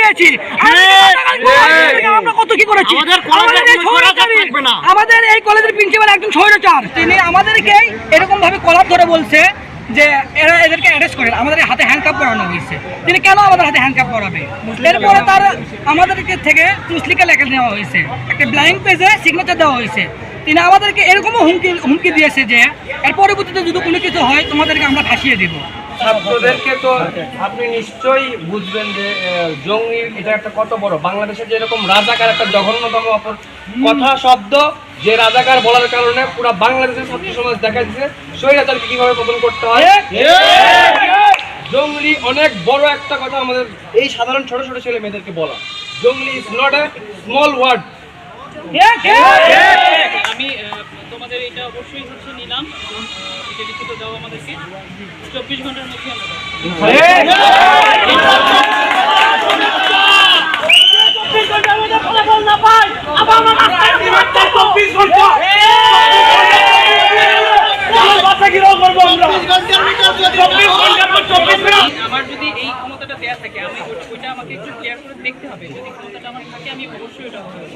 দিয়েছি। আমরা কত কি করেছি? আমাদের এই কলেজের প্রিন্সিপাল একজন স্বৈরাচার। তিনি আমাদেরকে এরকম ভাবে কলাপ ধরে বলছে যে এরা এদেরকে অ্যারেস্ট করেন আমাদের হাতে হ্যান্ডকাপ করানো হয়েছে। তিনি কেন আমাদের হাতে হ্যান্ডকাপ করাবে এরপরে তার আমাদেরকে থেকে মুসলিকা লেখা নেওয়া হয়েছে। একটা ব্লাইন্ড পেজে সিগনেচার দেওয়া হয়েছে। তিনি আমাদেরকে এরকমও হুমকি হুমকি দিয়েছে যে এর পরবর্তীতে যদি কোনো কিছু হয় তোমাদেরকে আমরা ফাঁসিয়ে দেবো। ছাত্রদেরকে তো আপনি নিশ্চয়ই বুঝবেন যে জঙ্গি এটা একটা কত বড়। বাংলাদেশে যে এরকম রাজাকার একটা জঘন্যতম অপর কথা শব্দ যে রাজাকার বলার কারণে পুরো বাংলাদেশের ছাত্র সমাজ দেখা দিচ্ছে স্বৈরাচারকে কীভাবে পতন করতে হয়? জঙ্গলি অনেক বড় একটা কথা আমাদের এই সাধারণ ছোট ছোট ছেলে মেয়েদেরকে বলা। জঙ্গলি is not a small word আমি তোমাদের এটা অবশ্যই হচ্ছে নিলাম। এটা লিখিত দাও আমাদেরকে। চব্বিশ ঘণ্টার মধ্যে আমার যদি এই ক্ষমতাটা দেয়া থাকে আমি ওইটা আমাকে একটু দেখতে হবে। যদি ক্ষমতাটা আমার থাকে আমি অবশ্যই ওটা করব।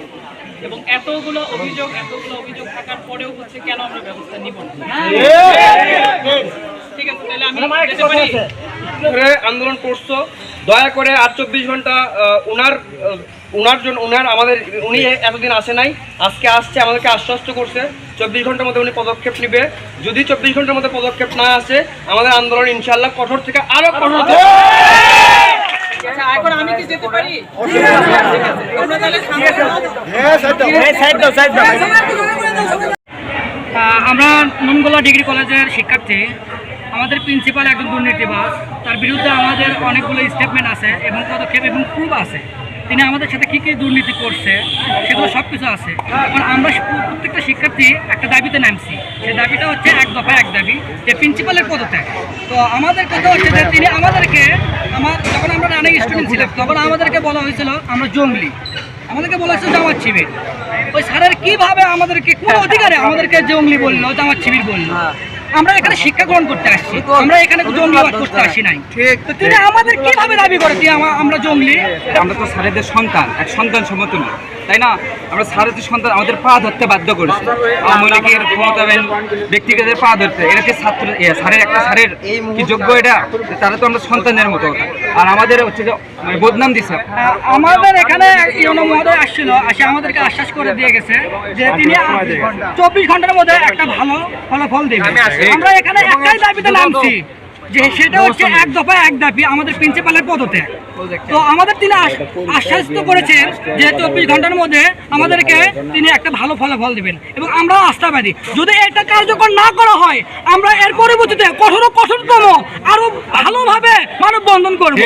এবং এতগুলো অভিযোগ এতগুলো অভিযোগ থাকার পরেও হচ্ছে কেন আমরা ব্যবস্থা নিব না? ঠিক আছে তাহলে আমি যেতে পারি? আন্দোলন করছ দয়া করে আর চব্বিশ ঘণ্টা আহ, উনার উনার জন্য উনার আমাদের উনি এতদিন আসে নাই আজকে আসছে আমাদেরকে আশ্বস্ত করছে। চব্বিশ ঘণ্টার মধ্যে উনি পদক্ষেপ নেবে। যদি চব্বিশ ঘণ্টার মধ্যে পদক্ষেপ না আসে আমাদের আন্দোলন ইনশাল্লাহ কঠোর থেকে আরও কঠোর এখন আমি কি যেতে পারি? ঠিক আছে তোমরা তাহলে আহ, আমরা নুনগোলা ডিগ্রি কলেজের শিক্ষার্থী। আমাদের প্রিন্সিপাল একজন দুর্নীতিবাজ তার বিরুদ্ধে আমাদের অনেকগুলো স্টেটমেন্ট আছে এবং পদক্ষেপ এবং প্রুফ আছে। তিনি আমাদের সাথে কী কী দুর্নীতি করছে সেগুলো সব কিছু আছে। এখন আমরা প্রত্যেকটা শিক্ষার্থী একটা দাবিতে নামছি। সেই দাবিটা হচ্ছে এক দফা এক দাবি যে প্রিন্সিপালের পদত্যাগ। তো আমাদের কথা হচ্ছে যে তিনি আমরা তখন আমাদেরকে বলা হয়েছিল আমরা জঙ্গলি। আমাদেরকে বলা হয়েছিল জামাত শিবির। ওই স্যারের কীভাবে আমাদেরকে কোন অধিকারে আমাদেরকে জঙ্গলি বলল জামাত শিবির বলল? আমরা এখানে শিক্ষা গ্রহণ করতে আসছি। আমরা এখানে জঙ্গলিবাদ করতে আসি নাই। তো তিনি আমাদের কীভাবে দাবি করে আমরা জঙ্গলি? আমরা তো স্যারেদের সন্তান এক সন্তান সমতুল্য তাই না? আমরা স্যারেদের সন্তান আমাদের পা ধরতে বাধ্য করেছে। আওয়ামী লীগের ক্ষমতাবান ব্যক্তিগতের পা ধরতে এটা কি ছাত্র এ, স্যারের একটা স্যারের কি যোগ্য এটা? তারা তো আমরা সন্তানের মতো আর আমাদের হচ্ছে যে মানে বদনাম দিছে। আমাদের এখানে ইউনো মহোদয় আসছিল আসে আমাদেরকে আশ্বাস করে দিয়ে গেছে যে তিনি চব্বিশ ঘণ্টার মধ্যে একটা ভালো ফলাফল দেবে আমরা এখানে একটাই দাবিতে নামছি। যে সেটা হচ্ছে এক দফা এক দাবি আমাদের প্রিন্সিপালের পদত্যাগ তো আমাদের তিনি আশ- আশ্বাসিত করেছেন যে চব্বিশ ঘণ্টার মধ্যে আমাদেরকে তিনি একটা ভালো ফলাফল দেবেন এবং আমরা আস্থাবাদী যদি এটা কার্যকর না করা হয় আমরা এর পরবর্তীতে কঠোর কঠোরতম আরও ভালোভাবে মানববন্ধন করব।